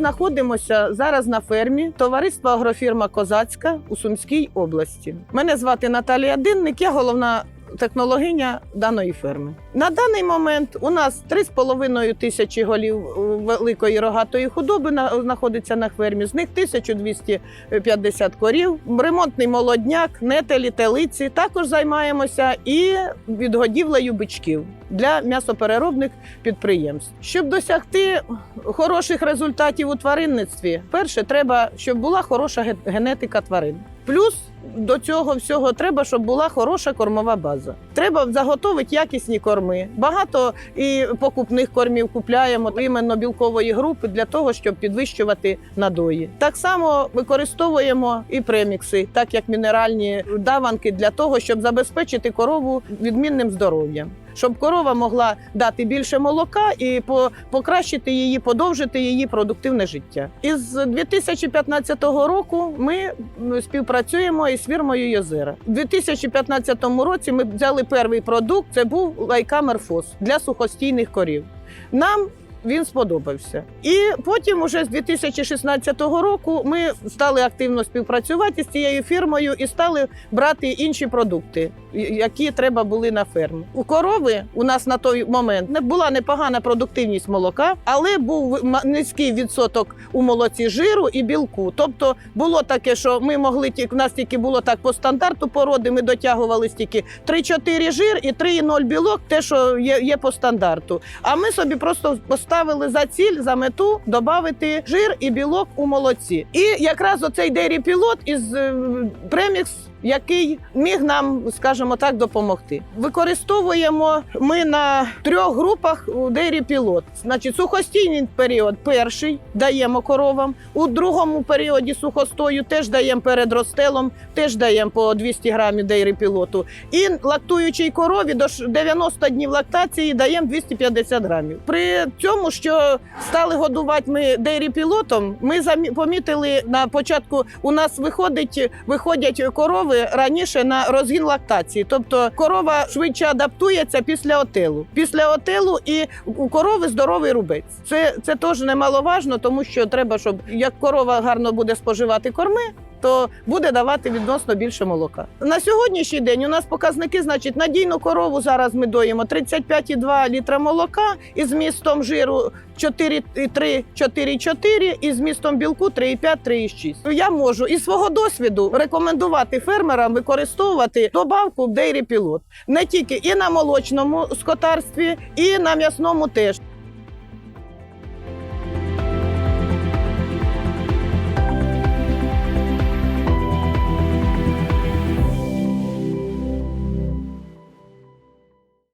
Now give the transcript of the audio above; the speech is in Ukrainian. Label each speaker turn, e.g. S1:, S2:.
S1: знаходимося зараз на фермі товариства агрофірма Козацька у Сумській області. Мене звати Наталія Динник, я головна технологиня даної ферми. На даний момент у нас 3,5 тисячі голів е, великої рогатої худоби на- знаходиться на фермі. З них 1250 корів, ремонтний молодняк, нетелі, телиці. Також займаємося і відгодівлею бичків для м'ясопереробних підприємств. Щоб досягти хороших результатів у тваринництві, перше треба, щоб була хороша ге- генетика тварин. Плюс до цього всього треба, щоб була хороша кормова база. Треба заготовити якісні корми. Багато і покупних кормів купляємо іменно білкової групи для того, щоб підвищувати надої. Так само використовуємо і премікси, так як мінеральні даванки для того, щоб забезпечити корову відмінним здоров'ям. Щоб корова могла дати більше молока і по- покращити її, подовжити її продуктивне життя. Із 2015 року ми співпрацюємо із фірмою Йозера. У 2015 році ми взяли перший продукт. Це був лайкамерфос для сухостійних корів. Нам він сподобався. І потім, уже з 2016 року, ми стали активно співпрацювати з цією фірмою і стали брати інші продукти, які треба були на фермі. У корови у нас на той момент не була непогана продуктивність молока, але був низький відсоток у молоці жиру і білку. Тобто було таке, що ми могли тільки у нас тільки було так по стандарту породи. Ми дотягували стільки 3-4 жир і 3,0 білок, те, що є, є по стандарту. А ми собі просто поставили за ціль, за мету додати жир і білок у молоці. І якраз оцей Dairy пілот із е, премікс. Який міг нам, скажімо так, допомогти. Використовуємо ми на трьох групах у Dairy Pilot. Значить, сухостійний період перший даємо коровам. У другому періоді сухостою теж даємо перед розстелом, теж даємо по 200 грамів Dairy Pilot. І лактуючій корові до 90 днів лактації даємо 250 грамів. При цьому, що стали годувати ми Dairy Pilot, ми помітили на початку, у нас виходить, виходять корови раніше на розгін лактації. Тобто корова швидше адаптується після отилу. Після отилу і у корови здоровий рубець. Це, це теж немаловажно, тому що треба, щоб як корова гарно буде споживати корми. То буде давати відносно більше молока. На сьогоднішній день у нас показники, значить, надійну корову зараз ми доїмо 35,2 літра молока із містом жиру 4,3, 4,4 і з містом білку 3,5, 3,6. Я можу із свого досвіду рекомендувати фермерам використовувати добавку Dairy Pilot. не тільки і на молочному скотарстві, і на м'ясному теж.